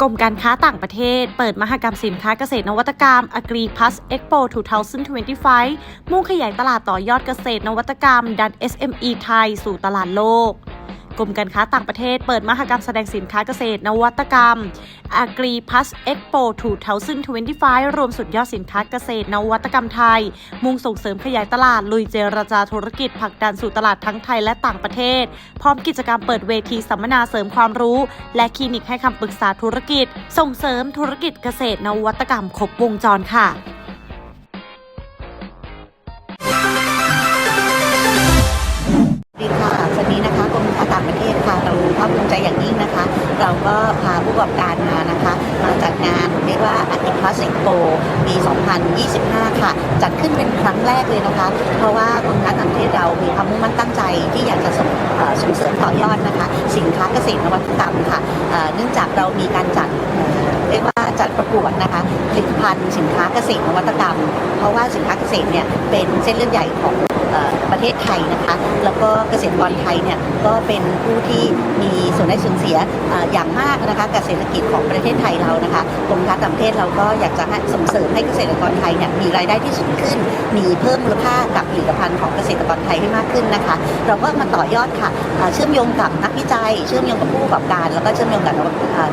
กรมการค้าต่างประเทศ เปิดมหกรรมสินค้าเกษตรนวัตกรรม Agri Plus Expo 2025 มุ่งขยายตลาดต่อยอดเกษตรนวัตกรรม ดัน SME ไทยสู่ตลาดโลก กรมการค้าต่างประเทศ เปิดมหกรรมแสดงสินค้าเกษตร นวัตกรรม Agri Plus Expo 2025 รวมสุดยอดสินค้าเกษตร นวัตกรรมไทย มุ่งส่งเสริมขยายตลาด ลุยเจรจาธุรกิจผลักดันสู่ตลาดทั้งไทยและต่างประเทศ พร้อมกิจกรรมเปิดเวทีสัมมนาเสริมความรู้ และคลินิกให้คำปรึกษาธุรกิจ ส่งเสริมธุรกิจเกษตร นวัตกรรมครบวงจรค่ะ ก็พาผู้ประกอบการมานะคะมาจัดงานเรียกว่าอาติพัสเอ็กโปปี 2025 ค่ะ จัดขึ้นเป็นครั้งแรกเลยนะคะ เพราะว่ากรมการต่างประเทศเรามีความมุ่งมั่นตั้งใจที่อยากจะส่งเส่งเสริมต่อยอดนะคะ สินค้าเกษตรนวัตกรรมค่ะเนื่องจากเรามีการจัดเอ่อเรียกว่าจัดประกวดนะคะผลิตภัณฑ์สินค้าเกษตรนวัตกรรม เพราะว่าสินค้าเกษตรเนี่ยเป็นเส้นเลือดใหญ่ของประเทศไทยนะคะแล้วก็เกษตรกรไทยเนี่ยก็เป็นผู้ที่มีส่วนได้ส่วนเสียอย่างมากนะคะกับเศรษฐกิจของประเทศไทยเรานะคะกรมการต่างประเทศเราก็อยากจะส่งเสริมให้เกษตรกรไทยเนี่ยมีรายได้ที่สูงขึ้น มีเพิ่มมูลค่ากับผลิตภัณฑ์ของเกษตรกรไทยให้มากขึ้นนะคะ เราก็มาต่อยอดค่ะเชื่อมโยงกับนักวิจัย เชื่อมโยงกับผู้ประกอบการ แล้วก็เชื่อมโยงกับ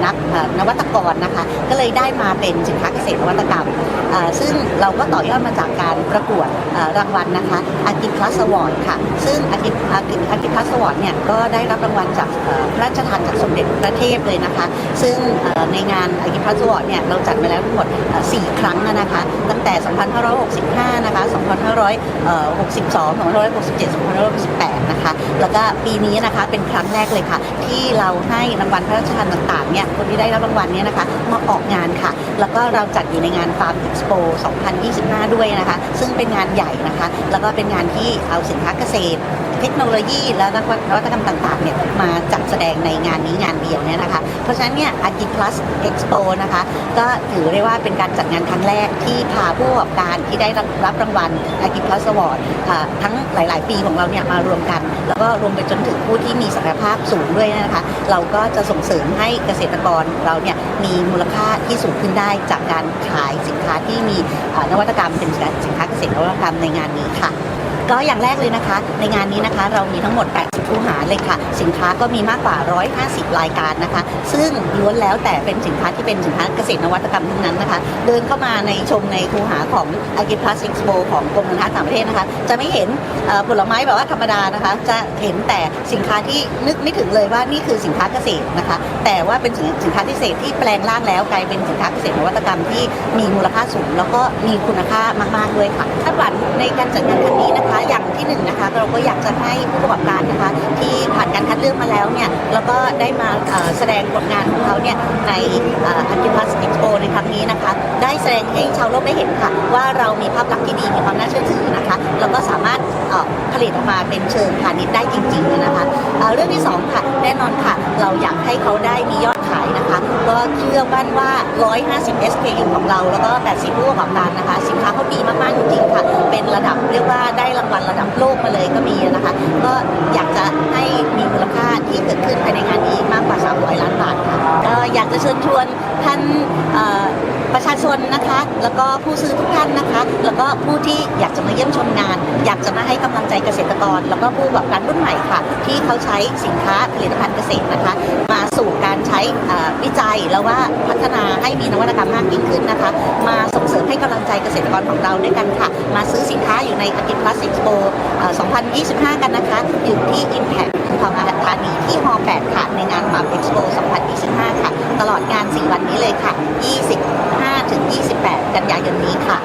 นักนวัตกรนะคะ ก็เลยได้มาาเป็นสินค้าเกษตรนวัตกรรม ซึ่งเราก็ต่อยอดมาจากการประกวดรางวัลนะคะอากิพลัสวอร์ดค่ะ ซึ่งอากิอากิอากิพลัสวอร์ดเนี่ยก็ได้รับรางวัลจากพระราชทานจากสมเด็จพระเทพเลยนะคะ ซึ่งในงานอากิพลัสวอร์ดเนี่ยเราจัดมาแล้วทั้งหมดเอ่อ4ครั้งนะคะ แต่ 2565 นะคะ 2562 2567 2568 นะคะ แล้วก็ปีนี้นะคะเป็นครั้งแรกเลยค่ะ ที่เราให้รางวัลพระราชทานต่างๆเนี่ยคนที่ได้รับรางวัลเนี่ยนะคะมาออกงานค่ะ แล้วก็เราจัดอยู่ในงาน Farm Expo 2025 ด้วยนะคะ ซึ่งเป็นงานใหญ่นะคะ แล้วก็เป็นงานที่เอาสินค้าเกษตร เทคโนโลยี และนวัตกรรมต่างๆเนี่ยมาจัดแสดงในงานนี้งานเดียวเนี่ยนะคะ เพราะฉะนั้นเนี่ย Agi Plus Expo นะคะ ก็ถือได้ว่าเป็นการจัดงานครั้งแรกที่พาผู้ประกอบการที่ได้รับรับรางวัล Agi Plus Award ทั้งหลาย ๆ ปีของเราเนี่ยมารวมกัน แล้วก็รวมไปจนถึงผู้ที่มีศักยภาพสูงด้วยนะคะ เราก็จะส่งเสริมให้เกษตรกรเราเนี่ยมีมูลค่าที่สูงขึ้นได้ได้จากการขายสินค้าที่มีนวัตกรรมเป็นสินค้าเกษตรนวัตกรรมในงานนี้ค่ะ ก็อย่างแรกเลยนะคะ ในงานนี้นะคะเรามีทั้งหมด 80 คูหาเลยค่ะ สินค้าก็มีมากกว่า 150 รายการนะคะ ซึ่งล้วนแล้วแต่เป็นสินค้าที่เป็นสินค้าเกษตรนวัตกรรมทั้งนั้นนะคะ เดินเข้ามาในชมในคูหาของ a g r i p l u s Expo ของกรมการค้าต่างประเทศนะคะ จะไม่เห็นผลไม้แบบว่าธรรมดานะคะ จะเห็นแต่สินค้าที่นึกไม่ถึงเลยว่านี่คือสินค้าเกษตรนะคะ แต่ว่าเป็นสินค้าเกษตรที่แปลงร่างแล้วกลายเป็นสินค้าเกษตรนวัตกรรมที่มีมูลค่าสูง แล้วก็มีคุณค่ามากๆด้วยค่ะคาดหวังในการจัดงานครั้งนี้นะคะอย่างที่หนึ่งนะคะ เราก็อยากจะให้ผู้ประกอบการนะคะ ที่ผ่านการคัดเลือกมาแล้วเนี่ยแล้วก็ได้มาแสดงผลงานของเขาเนี่ยในอันติพัสเอ็กโปในครั้งนี้นะคะ ได้แสดงให้ชาวโลกได้เห็นค่ะ ว่าเรามีภาพลักษณ์ที่ดีมีความน่าเชื่อถือนะคะแล้วก็สามารถผลิตออกมาเป็นเชิงพาณิชย์ได้จริงๆนะคะเเรื่องที่สองค่ะแน่นอนค่ะ เราอยากให้เขาได้มียอดขายนะคะก็เชื่อมั่นว่า 150 SKU ของเรา แล้วก็ 80 ผู้ประกอบการนะคะ สินค้าเขาดีมากๆจริงๆค่ะ โลกมาเลยก็มีนะคะ ก็ อยากจะเชิญชวนท่านประชาชนนะคะ แล้วก็ผู้ซื้อทุกท่านนะคะ แล้วก็ผู้ที่อยากจะมาเยี่ยมชมงาน อยากจะมาให้กำลังใจเกษตรกร แล้วก็ผู้ประกอบการรุ่นใหม่ค่ะ ที่เขาใช้สินค้าผลิตภัณฑ์เกษตรนะคะ มาสู่การใช้วิจัยแล้วว่าพัฒนาให้มีนวัตกรรมมากยิ่งขึ้นนะคะ มาส่งเสริมให้กำลังใจเกษตรกรของเราด้วยกันค่ะ มาซื้อสินค้าอยู่ในอากิพลัสเอ็กซ์โป2025 กันนะคะ อยู่ที่ Impact ทองธานีที่ฮอ8ค่ะในงาน Farm Expo 2025ค่ะตลอดงาน 4 วันนี้เลยค่ะ 25-28 กันยายนนี้ค่ะ